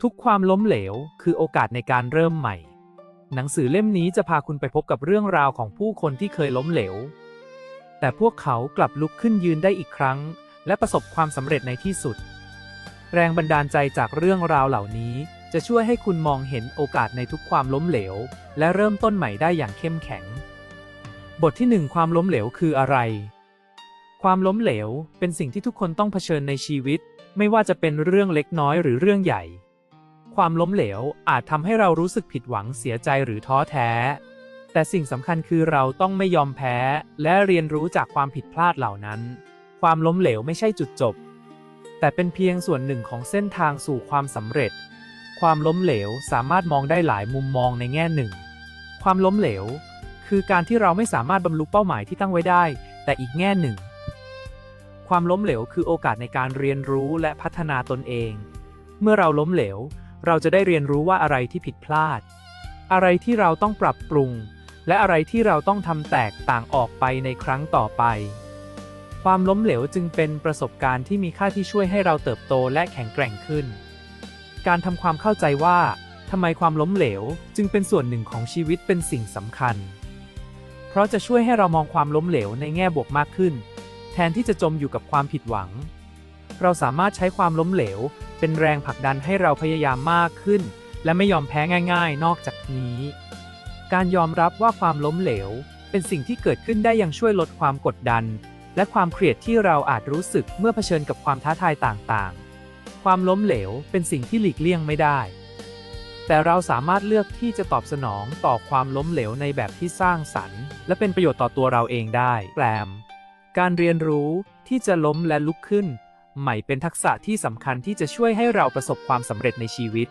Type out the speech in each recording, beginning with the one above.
ทุกความล้มเหลว คือโอกาสในการเริ่มใหม่ หนังสือเล่มนี้จะพาคุณไปพบกับเรื่องราวของผู้คนที่เคยล้มเหลว แต่พวกเขากลับลุกขึ้นยืนได้อีกครั้ง และประสบความสำเร็จในที่สุด แรงบันดาลใจจากเรื่องราวเหล่านี้จะช่วยให้คุณมองเห็นโอกาสในทุกความล้มเหลว และเริ่มต้นใหม่ได้อย่างเข้มแข็ง บทที่หนึ่งความล้มเหลวคืออะไร ความล้มเหลวเป็นสิ่งที่ทุกคนต้องเผชิญในชีวิต ไม่ว่าจะเป็นเรื่องเล็กน้อยหรือเรื่องใหญ่ ความล้มเหลวอาจทำให้เรารู้สึกผิดหวังเสียใจหรือท้อแท้ แต่สิ่งสำคัญคือเราต้องไม่ยอมแพ้ และเรียนรู้จากความผิดพลาดเหล่านั้น ความล้มเหลวไม่ใช่จุดจบ แต่เป็นเพียงส่วนหนึ่งของเส้นทางสู่ความสำเร็จ ความล้มเหลวสามารถมองได้หลายมุมมองในแง่หนึ่ง ความล้มเหลว คือการที่เราไม่สามารถบรรลุเป้าหมายที่ตั้งไว้ได้ แต่อีกแง่หนึ่ง ความล้มเหลวคือโอกาสในการเรียนรู้และพัฒนาตนเอง เมื่อเราล้มเหลว เราจะได้เรียนรู้ว่าอะไรที่ผิดพลาด อะไรที่เราต้องปรับปรุง และอะไรที่เราต้องทำแตกต่างออกไปในครั้งต่อไป ความล้มเหลวจึงเป็นประสบการณ์ที่มีค่าที่ช่วยให้เราเติบโตและแข็งแกร่งขึ้น การทำความเข้าใจว่าทำไมความล้มเหลวจึงเป็นส่วนหนึ่งของชีวิตเป็นสิ่งสำคัญ เพราะจะช่วยให้เรามองความล้มเหลวในแง่บวกมากขึ้น แทนที่จะจมอยู่กับความผิดหวัง เราสามารถใช้ความล้มเหลว เป็นแรงผลักดันให้เราพยายามมากขึ้น และไม่ยอมแพ้ง่าย ๆ นอกจากนี้ การยอมรับว่าความล้มเหลว เป็นสิ่งที่เกิดขึ้นได้ยังช่วยลดความกดดัน และความเครียดที่เราอาจรู้สึกเมื่อเผชิญกับความท้าทายต่างๆ ความล้มเหลวเป็นสิ่งที่หลีกเลี่ยงไม่ได้ แต่เราสามารถเลือกที่จะตอบสนองต่อความล้มเหลวในแบบที่สร้างสรรค์ และเป็นประโยชน์ต่อตัวเราเองได้แกลมการเรียนรู้ที่จะล้มและลุกขึ้น ใหม่เป็นทักษะที่สำคัญที่จะช่วยให้เราประสบความสำเร็จในชีวิต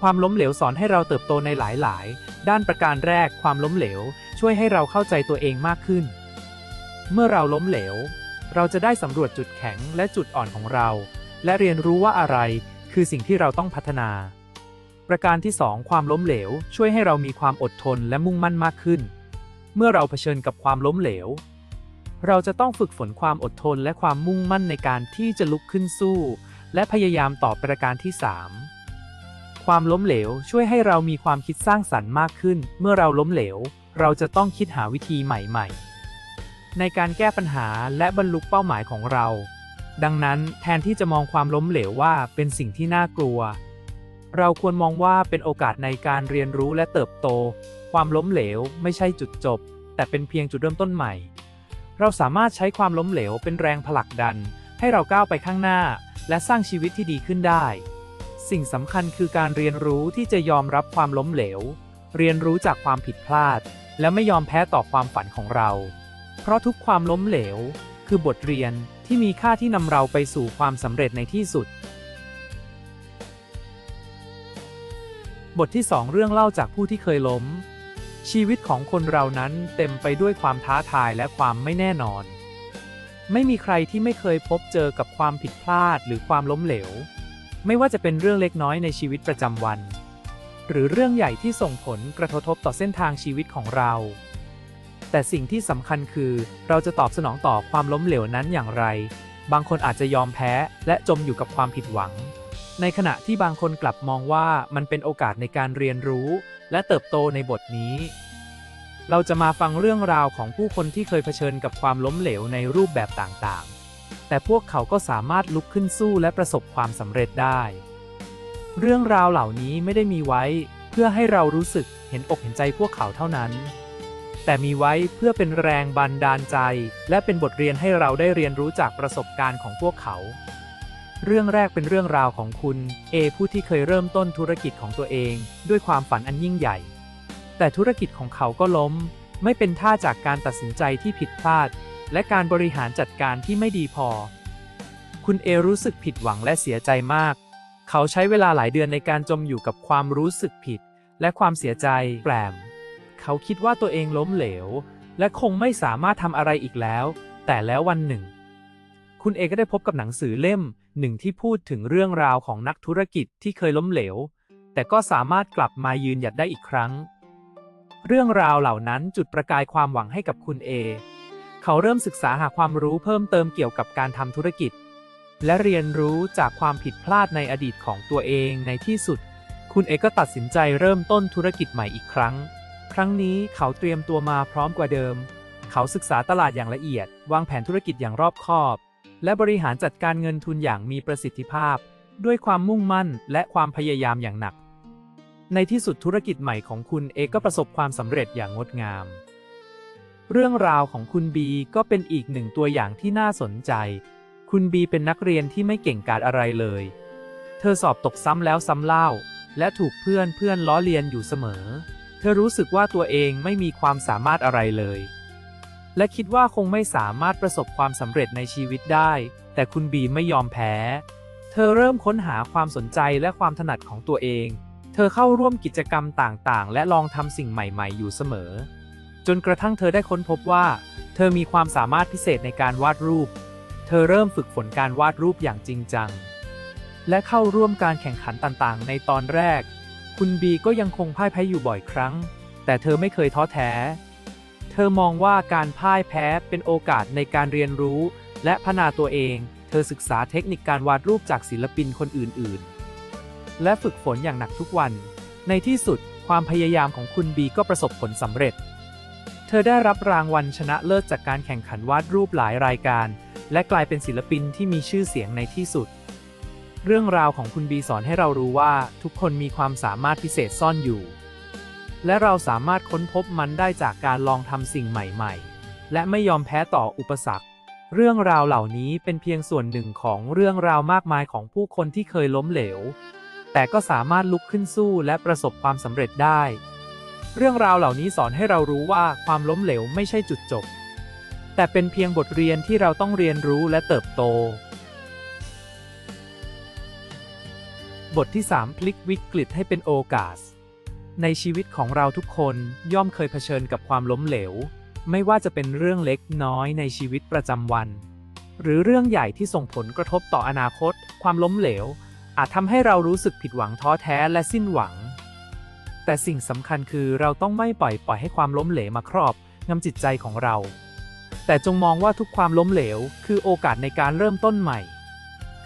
ความล้มเหลวสอนให้เราเติบโตในหลาย ๆ ด้านประการแรกความล้มเหลว ช่วยให้เราเข้าใจตัวเองมากขึ้น เมื่อเราล้มเหลว เราจะได้สำรวจจุดแข็งและจุดอ่อนของเรา และเรียนรู้ว่าอะไรคือสิ่งที่เราต้องพัฒนา ประการที่ 2 ความล้มเหลว ช่วยให้เรามีความอดทนและมุ่งมั่นมากขึ้น เมื่อเราเผชิญกับความล้มเหลว เราจะต้องฝึกฝนความอดทนและความมุ่งมั่นในการที่จะลุกขึ้นสู้ และพยายามต่อประการที่ 3 ความล้มเหลวช่วยให้เรามีความคิดสร้างสรรค์มากขึ้น เมื่อเราล้มเหลว เราจะต้องคิดหาวิธีใหม่ ๆ ในการแก้ปัญหาและบรรลุเป้าหมายของเรา ดังนั้นแทนที่จะมองความล้มเหลวว่าเป็นสิ่งที่น่ากลัว เราควรมองว่าเป็นโอกาสในการเรียนรู้และเติบโต ความล้มเหลวไม่ใช่จุดจบ แต่เป็นเพียงจุดเริ่มต้นใหม่ เราสามารถใช้ความล้มเหลวเป็นแรงผลักดัน ให้เราก้าวไปข้างหน้า และสร้างชีวิตที่ดีขึ้นได้ สิ่งสำคัญคือการเรียนรู้ที่จะยอมรับความล้มเหลว เรียนรู้จากความผิดพลาด และไม่ยอมแพ้ต่อความฝันของเรา เพราะทุกความล้มเหลว คือบทเรียนที่มีค่าที่นำเราไปสู่ความสำเร็จในที่สุด บทที่ 2 เรื่องเล่าจากผู้ที่เคยล้ม ชีวิตของคนเรานั้นเต็มไปด้วยความท้าทายและความไม่แน่นอน ไม่มีใครที่ไม่เคยพบเจอกับความผิดพลาดหรือความล้มเหลว ไม่ว่าจะเป็นเรื่องเล็กน้อยในชีวิตประจำวัน หรือเรื่องใหญ่ที่ส่งผลกระทบต่อเส้นทางชีวิตของเรา แต่สิ่งที่สำคัญคือเราจะตอบสนองต่อความล้มเหลวนั้นอย่างไร บางคนอาจจะยอมแพ้และจมอยู่กับความผิดหวัง ในขณะที่บางคนกลับมองว่ามันเป็นโอกาสในการเรียนรู้ และเติบโตในบทนี้ เราจะมาฟังเรื่องราวของผู้คนที่เคยเผชิญกับความล้มเหลวในรูปแบบต่างๆ แต่พวกเขาก็สามารถลุกขึ้นสู้และประสบความสำเร็จได้ เรื่องราวเหล่านี้ไม่ได้มีไว้ เพื่อให้เรารู้สึกเห็นอกเห็นใจพวกเขาเท่านั้น แต่มีไว้เพื่อเป็นแรงบันดาลใจ และเป็นบทเรียนให้เราได้เรียนรู้จากประสบการณ์ของพวกเขา เรื่องแรกเป็นเรื่องราวของคุณ เอผู้ที่เคยเริ่มต้นธุรกิจของตัวเอง ด้วยความฝันอันยิ่งใหญ่ แต่ธุรกิจของเขาก็ล้ม ไม่เป็นท่าจากการตัดสินใจที่ผิดพลาด และการบริหารจัดการที่ไม่ดีพอ คุณเอรู้สึกผิดหวังและเสียใจมาก เขาใช้เวลาหลายเดือนในการจมอยู่กับความรู้สึกผิด และความเสียใจแปลมเขาคิดว่าตัวเองล้มเหลว และคงไม่สามารถทำอะไรอีกแล้ว แต่แล้ววันหนึ่ง คุณเอก็ได้พบกับหนังสือเล่ม หนึ่งที่พูดถึงเรื่องราวของนักธุรกิจที่เคยล้มเหลว แต่ก็สามารถกลับมายืนหยัดได้อีกครั้ง เรื่องราวเหล่านั้นจุดประกายความหวังให้กับคุณเอเขาเริ่มศึกษาหาความรู้เพิ่มเติมเกี่ยวกับการทำธุรกิจ และเรียนรู้จากความผิดพลาดในอดีตของตัวเองในที่สุด คุณเอก็ตัดสินใจเริ่มต้นธุรกิจใหม่อีกครั้ง ครั้งนี้เขาเตรียมตัวมาพร้อมกว่าเดิม เขาศึกษาตลาดอย่างละเอียด วางแผนธุรกิจอย่างรอบคอบ และบริหารจัดการเงินทุนอย่างมีประสิทธิภาพ ด้วยความมุ่งมั่นและความพยายามอย่างหนัก ในที่สุดธุรกิจใหม่ของคุณเอกก็ประสบความสำเร็จอย่างงดงาม เรื่องราวของคุณบีก็เป็นอีกหนึ่งตัวอย่างที่น่าสนใจ คุณบีเป็นนักเรียนที่ไม่เก่งกาจอะไรเลย เธอสอบตกซ้ำแล้วซ้ำเล่า และถูกเพื่อนเพื่อนล้อเลียนอยู่เสมอ เธอรู้สึกว่าตัวเองไม่มีความสามารถอะไรเลย และคิดว่าคงไม่สามารถประสบความสำเร็จในชีวิตได้ แต่คุณบีไม่ยอมแพ้ เธอเริ่มค้นหาความสนใจและความถนัดของตัวเอง เธอเข้าร่วมกิจกรรมต่างๆ และลองทำสิ่งใหม่ๆ อยู่เสมอ จนกระทั่งเธอได้ค้นพบว่า เธอมีความสามารถพิเศษในการวาดรูป เธอเริ่มฝึกฝนการวาดรูปอย่างจริงจัง และเข้าร่วมการแข่งขันต่างๆ ในตอนแรก คุณบีก็ยังคงพ่ายแพ้อยู่บ่อยครั้ง แต่เธอไม่เคยท้อแท้ เธอมองว่าการพ่ายแพ้เป็นโอกาสในการเรียนรู้ และพัฒนาตัวเอง เธอศึกษาเทคนิคการวาดรูปจากศิลปินคนอื่น ๆ และฝึกฝนอย่างหนักทุกวัน ในที่สุดความพยายามของคุณบีก็ประสบผลสำเร็จ เธอได้รับรางวัลชนะเลิศจากการแข่งขันวาดรูปหลายรายการ และกลายเป็นศิลปินที่มีชื่อเสียงในที่สุด เรื่องราวของคุณบีสอนให้เรารู้ว่า ทุกคนมีความสามารถพิเศษซ่อนอยู่ และเราสามารถค้นพบมันได้จากการลองทำสิ่งใหม่ๆ และไม่ยอมแพ้ต่ออุปสรรค เรื่องราวเหล่านี้เป็นเพียงส่วนหนึ่งของเรื่องราวมากมายของผู้คนที่เคยล้มเหลว แต่ก็สามารถลุกขึ้นสู้และประสบความสำเร็จได้ เรื่องราวเหล่านี้สอนให้เรารู้ว่าความล้มเหลวไม่ใช่จุดจบ แต่เป็นเพียงบทเรียนที่เราต้องเรียนรู้และเติบโต บทที่ 3 พลิกวิกฤตให้เป็นโอกาส ในชีวิตของเราทุกคนย่อมเคยเผชิญกับความล้มเหลว ไม่ว่าจะเป็นเรื่องเล็กน้อยในชีวิตประจำวัน หรือเรื่องใหญ่ที่ส่งผลกระทบต่ออนาคต ความล้มเหลว อาจทำให้เรารู้สึกผิดหวังท้อแท้และสิ้นหวัง แต่สิ่งสำคัญคือเราต้องไม่ปล่อยปล่อยให้ความล้มเหลวมาครอบงำจิตใจของเรา แต่จงมองว่าทุกความล้มเหลว คือโอกาสในการเริ่มต้นใหม่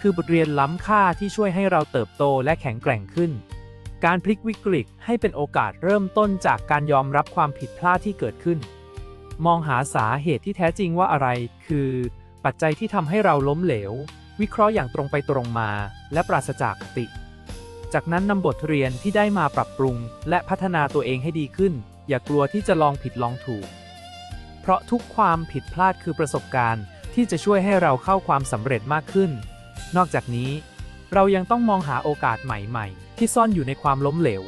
คือบทเรียนล้ำค่าที่ช่วยให้เราเติบโตและแข็งแกร่งขึ้น การพลิกวิกฤตให้เป็นโอกาสเริ่มต้นจากการยอมรับความผิดพลาดที่เกิดขึ้น มองหาสาเหตุที่แท้จริงว่าอะไร คือ ปัจจัยที่ทำให้เราล้มเหลว วิเคราะห์อย่างตรงไปตรงมา และปราศจากคติ จากนั้นนำบทเรียนที่ได้มาปรับปรุง และพัฒนาตัวเองให้ดีขึ้น อย่ากลัวที่จะลองผิดลองถูก เพราะทุกความผิดพลาดคือประสบการณ์ที่จะช่วยให้เราเข้าความสำเร็จมากขึ้น นอกจากนี้ เรายังต้องมองหาโอกาสใหม่ๆ ที่ซ่อนอยู่ในความล้มเหลว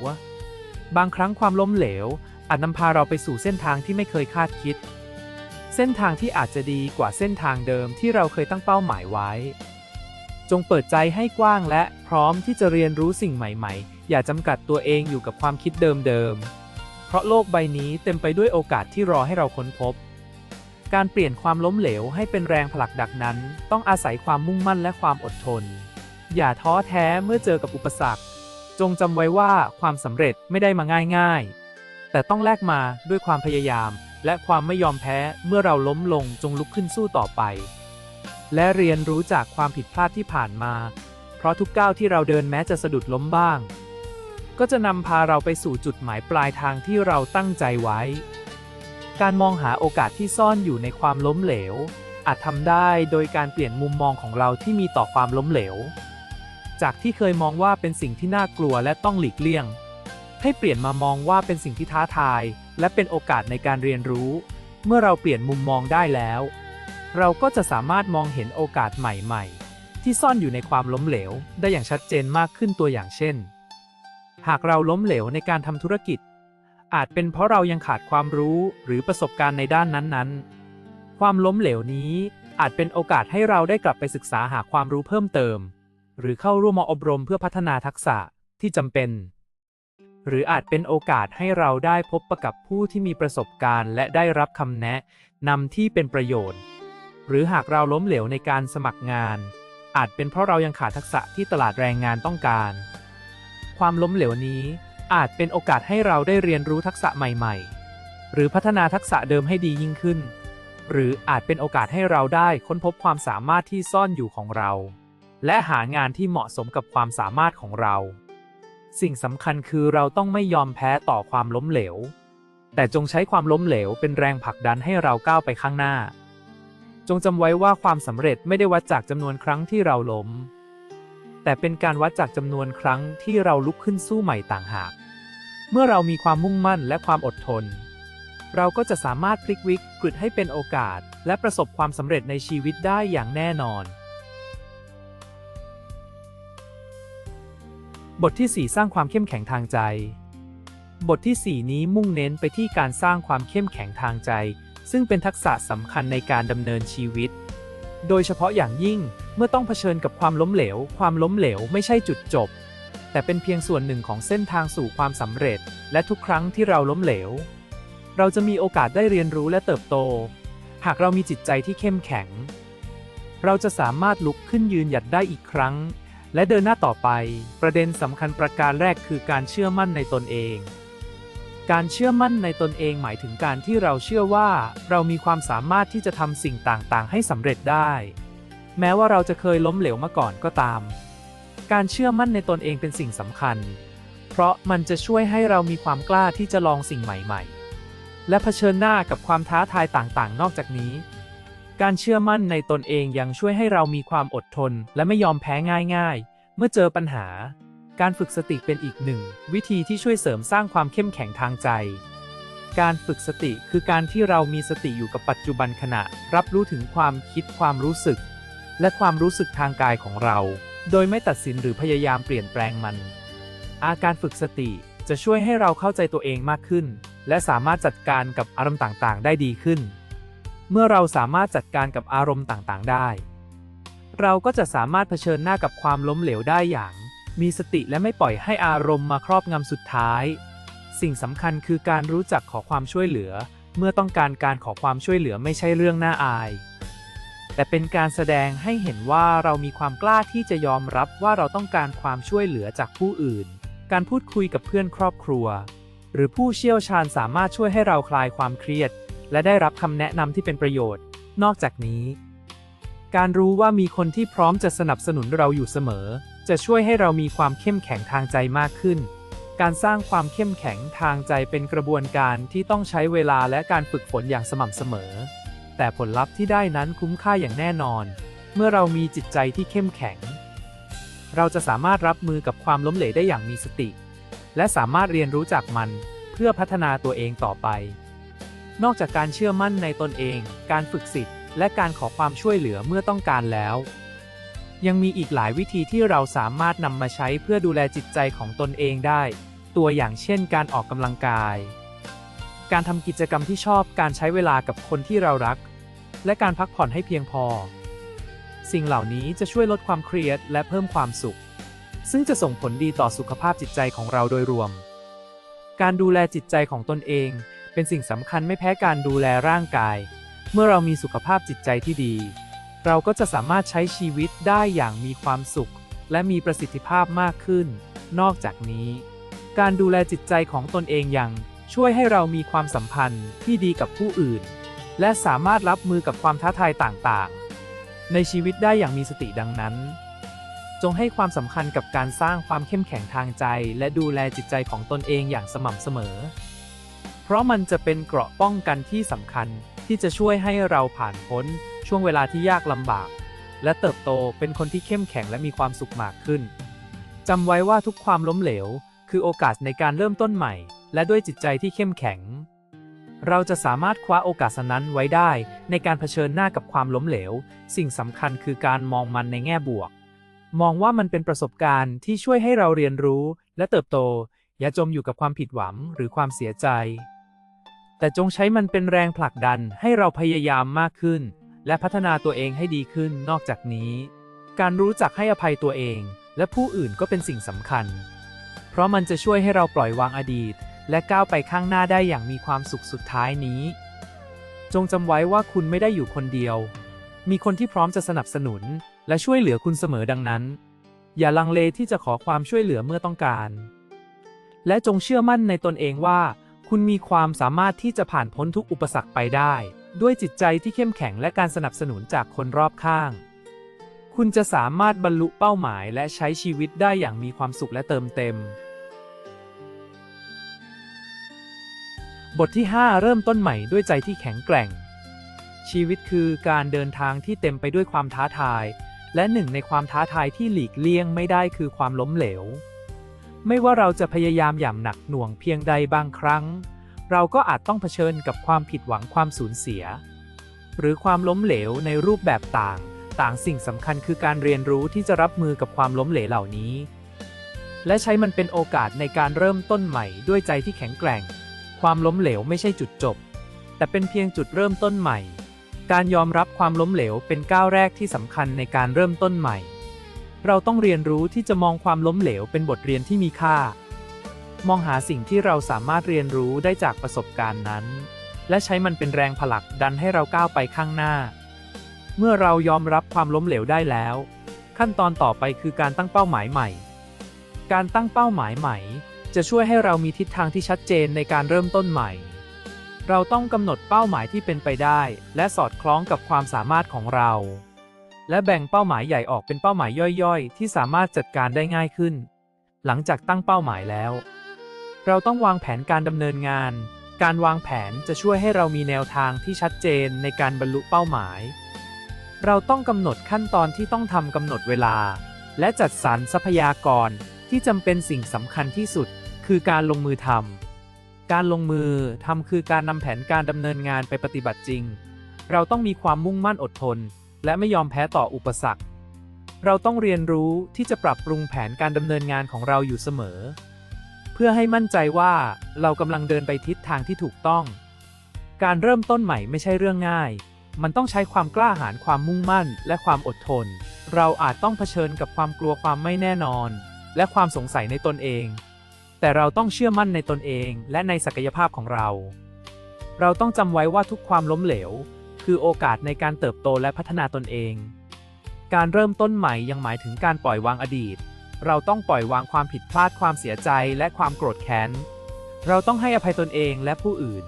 บางครั้งความล้มเหลว อาจนำพาเราไปสู่เส้นทางที่ไม่เคยคาดคิด เส้นทางที่อาจจะดีกว่าเส้นทางเดิมที่เราเคยตั้งเป้าหมายไว้ จงเปิดใจให้กว้างและพร้อมที่จะเรียนรู้สิ่งใหม่ ๆ อย่าจำกัดตัวเองอยู่กับความคิดเดิมๆ เพราะโลกใบนี้เต็มไปด้วยโอกาสที่รอให้เราค้นพบ การเปลี่ยนความล้มเหลวให้เป็นแรงผลักดันนั้น ต้องอาศัยความมุ่งมั่นและความอดทน อย่าท้อแท้เมื่อเจอกับอุปสรรค จงจำไว้ว่าความสำเร็จไม่ได้มาง่ายๆ แต่ต้องแลกมาด้วยความพยายาม และความไม่ยอมแพ้เมื่อเราล้มลงจงลุกขึ้นสู้ต่อไป และเรียนรู้จากความผิดพลาดที่ผ่านมา เพราะทุกก้าวที่เราเดินแม้จะสะดุดล้มบ้าง ก็จะนำพาเราไปสู่จุดหมายปลายทางที่เราตั้งใจไว้ การมองหาโอกาสที่ซ่อนอยู่ในความล้มเหลว อาจทำได้โดยการเปลี่ยนมุมมองของเราที่มีต่อความล้มเหลว จากที่เคยมองว่าเป็นสิ่งที่น่ากลัวและต้องหลีกเลี่ยง ให้เปลี่ยนมามองว่าเป็นสิ่งที่ท้าทาย และเป็นโอกาสในการเรียนรู้ เมื่อเราเปลี่ยนมุมมองได้แล้ว เราก็จะสามารถมองเห็นโอกาสใหม่ ๆ ที่ซ่อนอยู่ในความล้มเหลว ได้อย่างชัดเจนมากขึ้นตัวอย่างเช่น หากเราล้มเหลวในการทำธุรกิจ อาจเป็นเพราะเรายังขาดความรู้หรือประสบการณ์ในด้านนั้นๆ ความล้มเหลวนี้อาจเป็นโอกาสให้เราได้กลับไปศึกษาหาความรู้เพิ่มเติม หรือเข้าร่วมอบรมเพื่อพัฒนาทักษะที่จำเป็น หรืออาจเป็นโอกาสให้เราได้พบปะกับผู้ที่มีประสบการณ์ และได้รับคำแนะนำที่เป็นประโยชน์ หรือหากเราล้มเหลวในการสมัครงาน อาจเป็นเพราะเรายังขาดทักษะที่ตลาดแรงงานต้องการ ความล้มเหลวนี้อาจเป็นโอกาสให้เราได้เรียนรู้ทักษะใหม่ๆ หรือพัฒนาทักษะเดิมให้ดียิ่งขึ้น หรืออาจเป็นโอกาสให้เราได้ค้นพบความสามารถที่ซ่อนอยู่ของเรา และหางานที่เหมาะสมกับความสามารถของเรา สิ่งสำคัญคือเราต้องไม่ยอมแพ้ต่อความล้มเหลว แต่จงใช้ความล้มเหลวเป็นแรงผลักดันให้เราก้าวไปข้างหน้า จงจำไว้ว่าความสำเร็จไม่ได้วัดจากจำนวนครั้งที่เราล้ม แต่เป็นการวัดจากจำนวนครั้งที่เราลุกขึ้นสู้ใหม่ต่างหาก เมื่อเรามีความมุ่งมั่นและความอดทน เราก็จะสามารถพลิกวิกฤตให้เป็นโอกาส และประสบความสำเร็จในชีวิตได้อย่างแน่นอน บทที่ 4 สร้างความเข้มแข็งทางใจ บทที่ 4 นี้มุ่งเน้นไปที่การสร้างความเข้มแข็งทางใจ ซึ่งเป็นทักษะสำคัญในการดำเนินชีวิต โดยเฉพาะอย่างยิ่งเมื่อต้องเผชิญกับความล้มเหลว ความล้มเหลวไม่ใช่จุดจบ แต่เป็นเพียงส่วนหนึ่งของเส้นทางสู่ความสำเร็จ และทุกครั้งที่เราล้มเหลว เราจะมีโอกาสได้เรียนรู้และเติบโต หากเรามีจิตใจที่เข้มแข็ง เราจะสามารถลุกขึ้นยืนหยัดได้อีกครั้ง และเดินหน้าต่อไป ประเด็นสำคัญประการแรกคือการเชื่อมั่นในตนเอง การเชื่อมั่นในตนเองหมายถึงการที่เราเชื่อว่า เรามีความสามารถที่จะทำสิ่งต่างๆ ให้สำเร็จได้ แม้ว่าเราจะเคยล้มเหลวมาก่อนก็ตาม การเชื่อมั่นในตนเองเป็นสิ่งสำคัญ เพราะมันจะช่วยให้เรามีความกล้าที่จะลองสิ่งใหม่ ๆ และเผชิญหน้ากับความท้าทายต่างๆ นอกจากนี้ การเชื่อมั่นในตนเองยังช่วยให้เรามีความอดทน และไม่ยอมแพ้ง่ายๆ เมื่อเจอปัญหา การฝึกสติเป็นอีกหนึ่ง วิธีที่ช่วยเสริมสร้างความเข้มแข็งทางใจ การฝึกสติคือการที่เรามีสติอยู่กับปัจจุบันขณะ รับรู้ถึงความคิดความรู้สึก และความรู้สึกทางกายของเรา โดยไม่ตัดสินหรือพยายามเปลี่ยนแปลงมัน อาการฝึกสติจะช่วยให้เราเข้าใจตัวเองมากขึ้น และสามารถจัดการกับอารมณ์ต่างๆ ได้ดีขึ้น เมื่อเราสามารถจัดการกับอารมณ์ต่างๆ ได้ เราก็จะสามารถเผชิญหน้ากับความล้มเหลวได้อย่าง มีสติและไม่ปล่อยให้อารมณ์มาครอบงำสุดท้าย สิ่งสำคัญคือการรู้จักขอความช่วยเหลือ เมื่อต้องการการขอความช่วยเหลือไม่ใช่เรื่องน่าอาย แต่เป็นการแสดงให้เห็นว่าเรามีความกล้าที่จะยอมรับว่าเราต้องการความช่วยเหลือจากผู้อื่น การพูดคุยกับเพื่อนครอบครัว หรือผู้เชี่ยวชาญสามารถช่วยให้เราคลายความเครียด และได้รับคำแนะนำที่เป็นประโยชน์ นอกจากนี้ การรู้ว่ามีคนที่พร้อมจะสนับสนุนเราอยู่เสมอ จะช่วยให้เรามีความเข้มแข็งทางใจมากขึ้น การสร้างความเข้มแข็งทางใจเป็นกระบวนการที่ต้องใช้เวลาและการฝึกฝนอย่างสม่ำเสมอ แต่ผลลัพธ์ที่ได้นั้นคุ้มค่าอย่างแน่นอน เมื่อเรามีจิตใจที่เข้มแข็ง เราจะสามารถรับมือกับความล้มเหลวได้อย่างมีสติ และสามารถเรียนรู้จากมันเพื่อพัฒนาตัวเองต่อไป นอกจากการเชื่อมั่นในตนเอง การฝึกสิทธิ์ และการขอความช่วยเหลือเมื่อต้องการแล้ว ยังมีอีกหลายวิธีที่เราสามารถนำมาใช้เพื่อดูแลจิตใจของตนเองได้ ตัวอย่างเช่น การออกกำลังกาย การทำกิจกรรมที่ชอบ การใช้เวลากับคนที่เรารัก และการพักผ่อนให้เพียงพอ สิ่งเหล่านี้จะช่วยลดความเครียดและเพิ่มความสุข ซึ่งจะส่งผลดีต่อสุขภาพจิตใจของเราโดยรวม การดูแลจิตใจของตนเอง เป็นสิ่งสำคัญไม่แพ้การดูแลร่างกาย เมื่อเรามีสุขภาพจิตใจที่ดี เราก็จะสามารถใช้ชีวิตได้อย่างมีความสุข และมีประสิทธิภาพมากขึ้น นอกจากนี้ การดูแลจิตใจของตนเองยังช่วยให้เรามีความสัมพันธ์ที่ดีกับผู้อื่น และสามารถรับมือกับความท้าทายต่างๆ ในชีวิตได้อย่างมีสติดังนั้น จงให้ความสำคัญกับการสร้างความเข้มแข็งทางใจ และดูแลจิตใจของตนเองอย่างสม่ำเสมอ เพราะมันจะเป็นเกราะป้องกันที่สำคัญที่จะช่วยให้เราผ่านพ้นช่วงเวลาที่ยากลำบาก และเติบโตเป็นคนที่เข้มแข็งและมีความสุขมากขึ้นจำไว้ว่าทุกความล้มเหลว คือโอกาสในการเริ่มต้นใหม่ และด้วยจิตใจที่เข้มแข็ง เราจะสามารถคว้าโอกาสนั้นไว้ได้ในการเผชิญหน้ากับความล้มเหลว สิ่งสำคัญคือการมองมันในแง่บวก มองว่ามันเป็นประสบการณ์ที่ช่วยให้เราเรียนรู้และเติบโต อย่าจมอยู่กับความผิดหวังหรือความเสียใจ แต่จงใช้มันเป็นแรงผลักดันให้เราพยายามมากขึ้น และพัฒนาตัวเองให้ดีขึ้นนอกจากนี้ การรู้จักให้อภัยตัวเอง และผู้อื่นก็เป็นสิ่งสำคัญ เพราะมันจะช่วยให้เราปล่อยวางอดีต และก้าวไปข้างหน้าได้อย่างมีความสุขสุดท้ายนี้ จงจำไว้ว่าคุณไม่ได้อยู่คนเดียว มีคนที่พร้อมจะสนับสนุน และช่วยเหลือคุณเสมอดังนั้น อย่าลังเลที่จะขอความช่วยเหลือเมื่อต้องการ และจงเชื่อมั่นในตนเองว่า คุณมีความสามารถที่จะผ่านพ้นทุกอุปสรรคไปได้ ด้วยจิตใจที่เข้มแข็งและการสนับสนุนจากคนรอบข้าง คุณจะสามารถบรรลุเป้าหมายและใช้ชีวิตได้อย่างมีความสุขและเติมเต็ม บทที่ 5 เริ่มต้นใหม่ด้วยใจที่แข็งแกร่ง ชีวิตคือการเดินทางที่เต็มไปด้วยความท้าทาย และหนึ่งในความท้าทายที่หลีกเลี่ยงไม่ได้คือความล้มเหลว ไม่ว่าเราจะพยายามอย่างหนักหน่วงเพียงใดบางครั้ง เราก็อาจต้องเผชิญกับความผิดหวังความสูญเสีย หรือความล้มเหลวในรูปแบบต่าง ต่างสิ่งสำคัญคือการเรียนรู้ที่จะรับมือกับความล้มเหลวเหล่านี้ และใช้มันเป็นโอกาสในการเริ่มต้นใหม่ด้วยใจที่แข็งแกร่ง ความล้มเหลวไม่ใช่จุดจบ แต่เป็นเพียงจุดเริ่มต้นใหม่ การยอมรับความล้มเหลวเป็นก้าวแรกที่สำคัญในการเริ่มต้นใหม่ เราต้องเรียนรู้ที่จะมองความล้มเหลวเป็นบทเรียนที่มีค่า มองหาสิ่งที่เราสามารถเรียนรู้ได้จากประสบการณ์นั้น และใช้มันเป็นแรงผลักดันให้เราก้าวไปข้างหน้า เมื่อเรายอมรับความล้มเหลวได้แล้ว ขั้นตอนต่อไปคือการตั้งเป้าหมายใหม่ การตั้งเป้าหมายใหม่ จะช่วยให้เรามีทิศทางที่ชัดเจนในการเริ่มต้นใหม่ เราต้องกำหนดเป้าหมายที่เป็นไปได้ และสอดคล้องกับความสามารถของเรา และแบ่งเป้าหมายใหญ่ออกเป็นเป้าหมายย่อยๆ ที่สามารถจัดการได้ง่ายขึ้น หลังจากตั้งเป้าหมายแล้ว เราต้องวางแผนการดำเนินงาน การวางแผนจะช่วยให้เรามีแนวทางที่ชัดเจนในการบรรลุเป้าหมาย เราต้องกำหนดขั้นตอนที่ต้องทำกำหนดเวลา และจัดสรรทรัพยากรที่จำเป็นสิ่งสำคัญที่สุด คือการลงมือทำการลงมือทำคือการนำแผนการดำเนินงานไปปฏิบัติจริง เราต้องมีความมุ่งมั่นอดทน และไม่ยอมแพ้ต่ออุปสรรค เราต้องเรียนรู้ที่จะปรับปรุงแผนการดำเนินงานของเราอยู่เสมอ เพื่อให้มั่นใจว่าเรากำลังเดินไปทิศทางที่ถูกต้อง การเริ่มต้นใหม่ไม่ใช่เรื่องง่าย มันต้องใช้ความกล้าหาญความมุ่งมั่น และความอดทน เราอาจต้องเผชิญกับความกลัวความไม่แน่นอน และความสงสัยในตนเอง แต่เราต้องเชื่อมั่นในตนเอง และในศักยภาพของเรา เราต้องจำไว้ว่าทุกความล้มเหลว คือโอกาสในการเติบโตและพัฒนาตนเอง การเริ่มต้นใหม่ยังหมายถึงการปล่อยวางอดีต เราต้องปล่อยวางความผิดพลาดความเสียใจและความโกรธแค้น เราต้องให้อภัยตนเองและผู้อื่น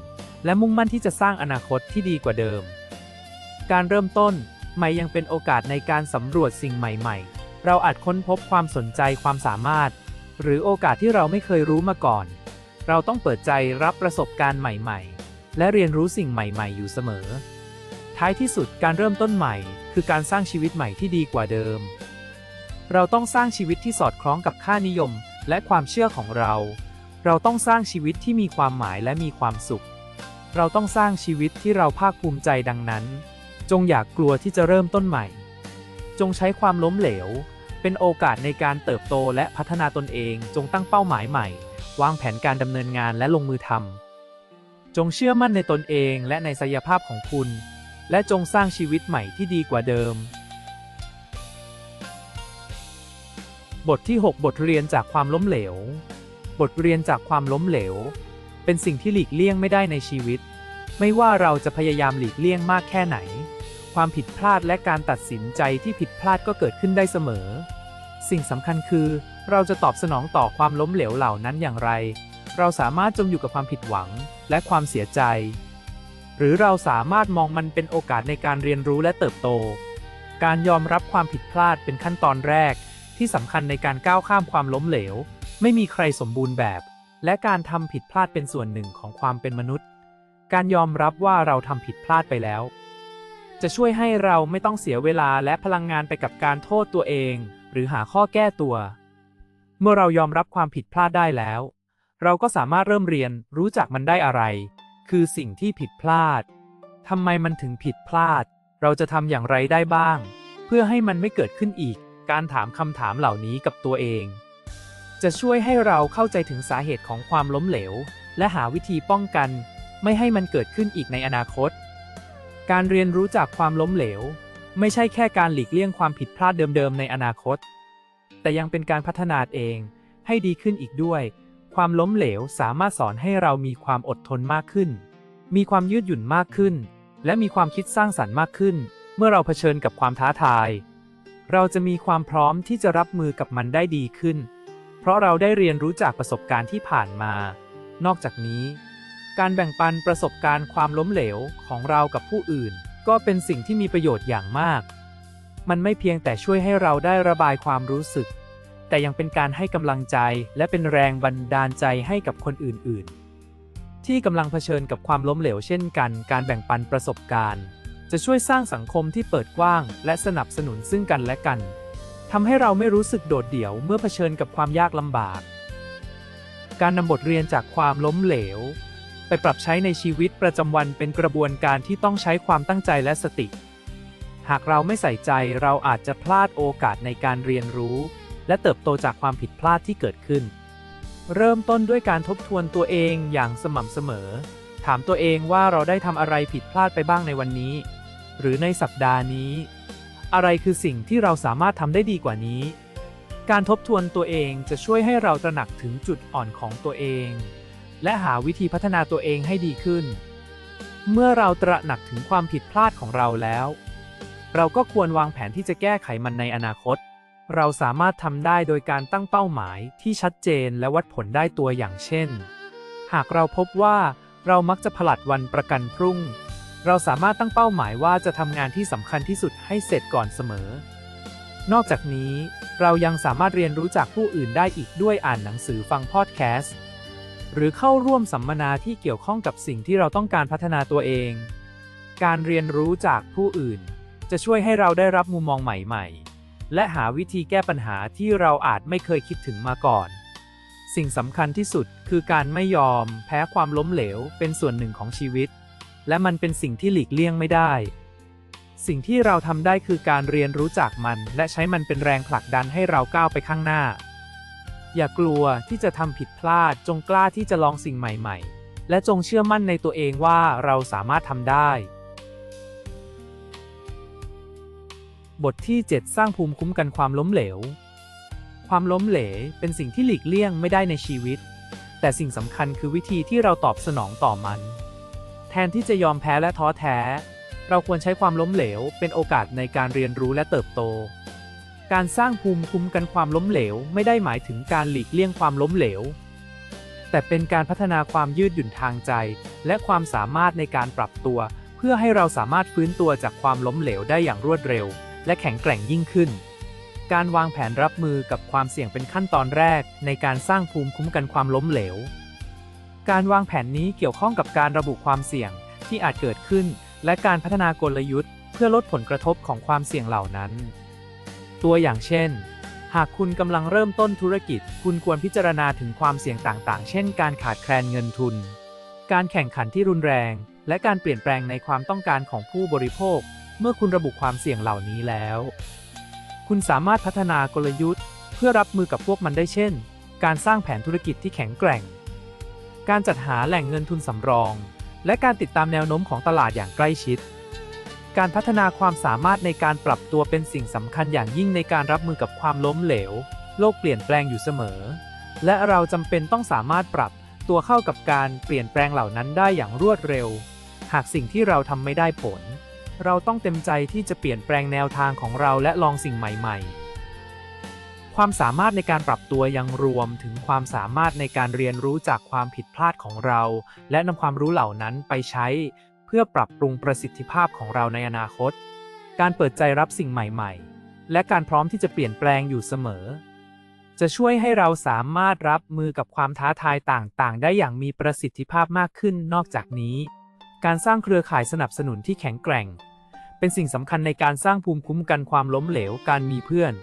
และมุ่งมั่นที่จะสร้างอนาคตที่ดีกว่าเดิม การเริ่มต้นใหม่ยังเป็นโอกาสในการสำรวจสิ่งใหม่ๆ เราอาจค้นพบความสนใจความสามารถ หรือโอกาสที่เราไม่เคยรู้มาก่อน เราต้องเปิดใจรับประสบการณ์ใหม่ ๆ และเรียนรู้สิ่งใหม่ ๆ อยู่เสมอ ท้ายที่สุดการเริ่มต้นใหม่ คือการสร้างชีวิตใหม่ที่ดีกว่าเดิม เราต้องสร้างชีวิตที่สอดคล้องกับค่านิยม และความเชื่อของเรา เราต้องสร้างชีวิตที่มีความหมายและมีความสุข เราต้องสร้างชีวิตที่เราภาคภูมิใจดังนั้น จงอย่ากกลัวที่จะเริ่มต้นใหม่ จงใช้ความล้มเหลว เป็นโอกาสในการเติบโตและพัฒนาตนเอง จงตั้งเป้าหมายใหม่ วางแผนการดำเนินงานและลงมือทำจงเชื่อมั่นในตนเองและในศักยภาพของคุณ และจงสร้างชีวิตใหม่ที่ดีกว่าเดิม บทที่ 6 บทเรียนจากความล้มเหลว บทเรียนจากความล้มเหลว เป็นสิ่งที่หลีกเลี่ยงไม่ได้ในชีวิต ไม่ว่าเราจะพยายามหลีกเลี่ยงมากแค่ไหน ความผิดพลาดและการตัดสินใจที่ผิดพลาดก็เกิดขึ้นได้เสมอ สิ่งสำคัญคือ เราจะตอบสนองต่อความล้มเหลวเหล่านั้นอย่างไร เราสามารถจมอยู่กับความผิดหวังและความเสียใจ หรือเราสามารถมองมันเป็นโอกาสในการเรียนรู้และเติบโต การยอมรับความผิดพลาดเป็นขั้นตอนแรก ที่สำคัญในการก้าวข้ามความล้มเหลว ไม่มีใครสมบูรณ์แบบ และการทำผิดพลาดเป็นส่วนหนึ่งของความเป็นมนุษย์ การยอมรับว่าเราทำผิดพลาดไปแล้ว จะช่วยให้เราไม่ต้องเสียเวลาและพลังงานไปกับการโทษตัวเอง หรือหาข้อแก้ตัว เมื่อเรายอมรับความผิดพลาดได้แล้ว เราก็สามารถเริ่มเรียนรู้จักมันได้อะไร คือสิ่งที่ผิดพลาดทำไมมันถึงผิดพลาด เราจะทำอย่างไรได้บ้าง เพื่อให้มันไม่เกิดขึ้นอีก การถามคำถามเหล่านี้กับตัวเอง จะช่วยให้เราเข้าใจถึงสาเหตุของความล้มเหลว และหาวิธีป้องกัน ไม่ให้มันเกิดขึ้นอีกในอนาคต การเรียนรู้จากความล้มเหลว ไม่ใช่แค่การหลีกเลี่ยงความผิดพลาดเดิมๆในอนาคต แต่ยังเป็นการพัฒนาเองให้ดีขึ้นอีกด้วย ความล้มเหลวสามารถสอนให้เรามีความอดทนมากขึ้น มีความยืดหยุ่นมากขึ้น และมีความคิดสร้างสรรค์มากขึ้น เมื่อเราเผชิญกับความท้าทาย เราจะมีความพร้อมที่จะรับมือกับมันได้ดีขึ้น เพราะเราได้เรียนรู้จากประสบการณ์ที่ผ่านมา นอกจากนี้ การแบ่งปันประสบการณ์ความล้มเหลวของเรากับผู้อื่น ก็เป็นสิ่งที่มีประโยชน์อย่างมาก มันไม่เพียงแต่ช่วยให้เราได้ระบายความรู้สึก แต่ยังเป็นการให้กำลังใจและเป็นแรงบันดาลใจให้กับคนอื่น ๆ ที่กำลังเผชิญกับความล้มเหลวเช่นกัน การแบ่งปันประสบการณ์ จะช่วยสร้างสังคมที่เปิดกว้าง และสนับสนุนซึ่งกันและกันทำให้เราไม่รู้สึกโดดเดี่ยวเมื่อเผชิญกับความยากลำบาก การนำบทเรียนจากความล้มเหลว ไปปรับใช้ในชีวิตประจำวันเป็นกระบวนการที่ต้องใช้ความตั้งใจและสติ หากเราไม่ใส่ใจเราอาจจะพลาดโอกาสในการเรียนรู้ และเติบโตจากความผิดพลาดที่เกิดขึ้น เริ่มต้นด้วยการทบทวนตัวเองอย่างสม่ำเสมอ ถามตัวเองว่าเราได้ทำอะไรผิดพลาดไปบ้างในวันนี้ หรือในสัปดาห์นี้ อะไรคือสิ่งที่เราสามารถทำได้ดีกว่านี้ การทบทวนตัวเองจะช่วยให้เราตระหนักถึงจุดอ่อนของตัวเอง และหาวิธีพัฒนาตัวเองให้ดีขึ้น เมื่อเราตระหนักถึงความผิดพลาดของเราแล้ว เราก็ควรวางแผนที่จะแก้ไขมันในอนาคต เราสามารถทำได้โดยการตั้งเป้าหมายที่ชัดเจนและวัดผลได้ตัวอย่างเช่น หากเราพบว่าเรามักจะผลัดวันประกันพรุ่ง เราสามารถตั้งเป้าหมายว่าจะทำงานที่สำคัญที่สุดให้เสร็จก่อนเสมอ นอกจากนี้ เรายังสามารถเรียนรู้จากผู้อื่นได้อีกด้วยอ่านหนังสือฟังพอดแคสต์หรือเข้าร่วมสัมมนาที่เกี่ยวข้องกับสิ่งที่เราต้องการพัฒนาตัวเอง การเรียนรู้จากผู้อื่น จะช่วยให้เราได้รับมุมมองใหม่ ๆ และหาวิธีแก้ปัญหาที่เราอาจไม่เคยคิดถึงมาก่อน สิ่งสำคัญที่สุดคือการไม่ยอม แพ้ความล้มเหลวเป็นส่วนหนึ่งของชีวิต และมันเป็นสิ่งที่หลีกเลี่ยงไม่ได้ สิ่งที่เราทำได้คือการเรียนรู้จากมัน และใช้มันเป็นแรงผลักดันให้เราก้าวไปข้างหน้า อย่ากลัวที่จะทำผิดพลาดจงกล้าที่จะลองสิ่งใหม่ ๆ และจงเชื่อมั่นในตัวเองว่าเราสามารถทำได้ บทที่ 7 สร้างภูมิคุ้มกันความล้มเหลว ความล้มเหลวเป็นสิ่งที่หลีกเลี่ยงไม่ได้ในชีวิต แต่สิ่งสำคัญคือวิธีที่เราตอบสนองต่อมัน แทนที่จะยอมแพ้และท้อแท้ เราควรใช้ความล้มเหลว เป็นโอกาสในการเรียนรู้และเติบโต การสร้างภูมิคุ้มกันความล้มเหลวไม่ได้หมายถึงการหลีกเลี่ยงความล้มเหลว แต่เป็นการพัฒนาความยืดหยุ่นทางใจ และความสามารถในการปรับตัว เพื่อให้เราสามารถฟื้นตัวจากความล้มเหลวได้อย่างรวดเร็ว และแข็งแกร่งยิ่งขึ้น การวางแผนรับมือกับความเสี่ยงเป็นขั้นตอนแรก ในการสร้างภูมิคุ้มกันความล้มเหลว การวางแผนนี้เกี่ยวข้องกับการระบุความเสี่ยงที่อาจเกิดขึ้น และการพัฒนากลยุทธ์ เพื่อลดผลกระทบของความเสี่ยงเหล่านั้น ตัวอย่างเช่น หากคุณกำลังเริ่มต้นธุรกิจ คุณควรพิจารณาถึงความเสี่ยงต่างๆ เช่น การขาดแคลนเงินทุน การแข่งขันที่รุนแรง และการเปลี่ยนแปลงในความต้องการของผู้บริโภค เมื่อคุณระบุความเสี่ยงเหล่านี้แล้ว คุณสามารถพัฒนากลยุทธ์ เพื่อรับมือกับพวกมันได้เช่น การสร้างแผนธุรกิจที่แข็งแกร่ง การจัดหาแหล่งเงินทุนสำรอง และการติดตามแนวโน้มของตลาดอย่างใกล้ชิด การพัฒนาความสามารถในการปรับตัวเป็นสิ่งสำคัญอย่างยิ่งในการรับมือกับความล้มเหลว โลกเปลี่ยนแปลงอยู่เสมอ และเราจำเป็นต้องสามารถปรับตัวเข้ากับการเปลี่ยนแปลงเหล่านั้นได้อย่างรวดเร็ว หากสิ่งที่เราทำไม่ได้ผล เราต้องเต็มใจที่จะเปลี่ยนแปลงแนวทางของเราและลองสิ่งใหม่ๆความสามารถในการปรับตัวยังรวมถึงความสามารถในการเรียนรู้จากความผิดพลาดของเรา และนำความรู้เหล่านั้นไปใช้ เพื่อปรับปรุงประสิทธิภาพของเราในอนาคต การเปิดใจรับสิ่งใหม่ ๆ และการพร้อมที่จะเปลี่ยนแปลงอยู่เสมอ จะช่วยให้เราสามารถรับมือกับความท้าทายต่างๆ ได้อย่างมีประสิทธิภาพมากขึ้นนอกจากนี้ การสร้างเครือข่ายสนับสนุนที่แข็งแกร่ง เป็นสิ่งสำคัญในการสร้างภูมิคุ้มกันความล้มเหลว การมีเพื่อน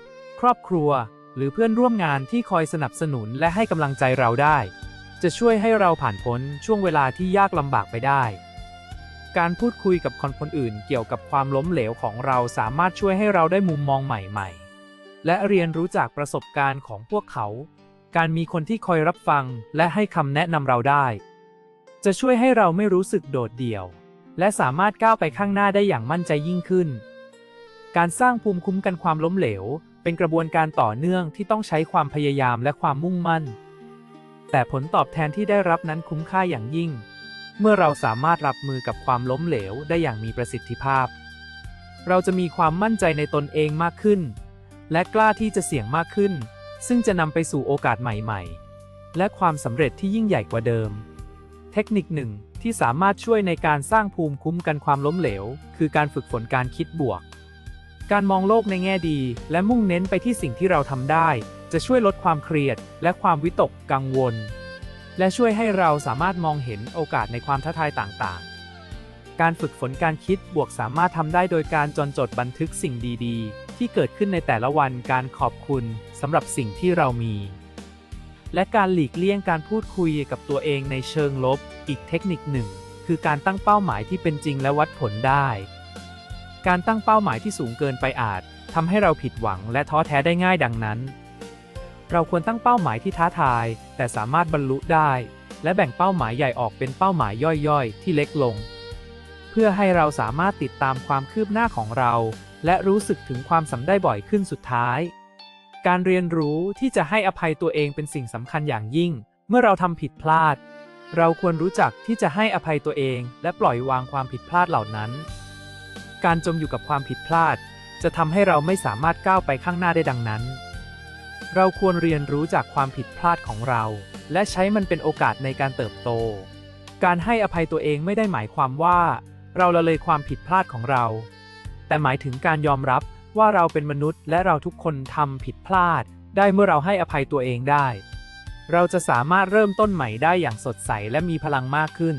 ครอบครัว หรือเพื่อนร่วมงานที่คอยสนับสนุนและให้กำลังใจเราได้ จะช่วยให้เราผ่านพ้นช่วงเวลาที่ยากลำบากไปได้ การพูดคุยกับคนคนอื่นเกี่ยวกับความล้มเหลวของเราสามารถช่วยให้เราได้มุมมองใหม่ๆ และเรียนรู้จากประสบการณ์ของพวกเขา การมีคนที่คอยรับฟังและให้คำแนะนำเราได้ จะช่วยให้เราไม่รู้สึกโดดเดี่ยว และสามารถก้าวไปข้างหน้าได้อย่างมั่นใจยิ่งขึ้น การสร้างภูมิคุ้มกันความล้มเหลว เป็นกระบวนการต่อเนื่องที่ต้องใช้ความพยายามและความมุ่งมั่น แต่ผลตอบแทนที่ได้รับนั้นคุ้มค่าอย่างยิ่ง เมื่อเราสามารถรับมือกับความล้มเหลวได้อย่างมีประสิทธิภาพ เราจะมีความมั่นใจในตนเองมากขึ้น และกล้าที่จะเสี่ยงมากขึ้น ซึ่งจะนำไปสู่โอกาสใหม่ ๆ และความสำเร็จที่ยิ่งใหญ่กว่าเดิม เทคนิคหนึ่ง ที่สามารถช่วยในการสร้างภูมิคุ้มกันความล้มเหลว คือการฝึกฝนการคิดบวก การมองโลกในแง่ดี และมุ่งเน้นไปที่สิ่งที่เราทำได้ จะช่วยลดความเครียด และความวิตกกังวล และช่วยให้เราสามารถมองเห็นโอกาสในความท้าทายต่างๆ การฝึกฝนการคิดบวกสามารถทำได้โดยการจดจดบันทึกสิ่งดี ๆ ที่เกิดขึ้นในแต่ละวันการขอบคุณสำหรับสิ่งที่เรามี และการหลีกเลี่ยงการพูดคุยกับตัวเองในเชิงลบ อีกเทคนิคหนึ่ง คือการตั้งเป้าหมายที่เป็นจริงและวัดผลได้ การตั้งเป้าหมายที่สูงเกินไปอาจทำให้เราผิดหวังและท้อแท้ได้ง่ายดังนั้น เราควรตั้งเป้าหมายที่ท้าทาย แต่สามารถบรรลุได้ และแบ่งเป้าหมายใหญ่ออกเป็นเป้าหมายย่อยๆ ที่เล็กลง เพื่อให้เราสามารถติดตามความคืบหน้าของเรา และรู้สึกถึงความสำได้บ่อยขึ้นสุดท้าย การเรียนรู้ที่จะให้อภัยตัวเองเป็นสิ่งสำคัญอย่างยิ่ง เมื่อเราทำผิดพลาด เราควรรู้จักที่จะให้อภัยตัวเอง และปล่อยวางความผิดพลาดเหล่านั้น การจมอยู่กับความผิดพลาด จะทำให้เราไม่สามารถก้าวไปข้างหน้าได้ดังนั้น เราควรเรียนรู้จากความผิดพลาดของเรา และใช้มันเป็นโอกาสในการเติบโต การให้อภัยตัวเองไม่ได้หมายความว่า เราละเลยความผิดพลาดของเรา แต่หมายถึงการยอมรับ ว่าเราเป็นมนุษย์และเราทุกคนทำผิดพลาด ได้เมื่อเราให้อภัยตัวเองได้ เราจะสามารถเริ่มต้นใหม่ได้อย่างสดใสและมีพลังมากขึ้น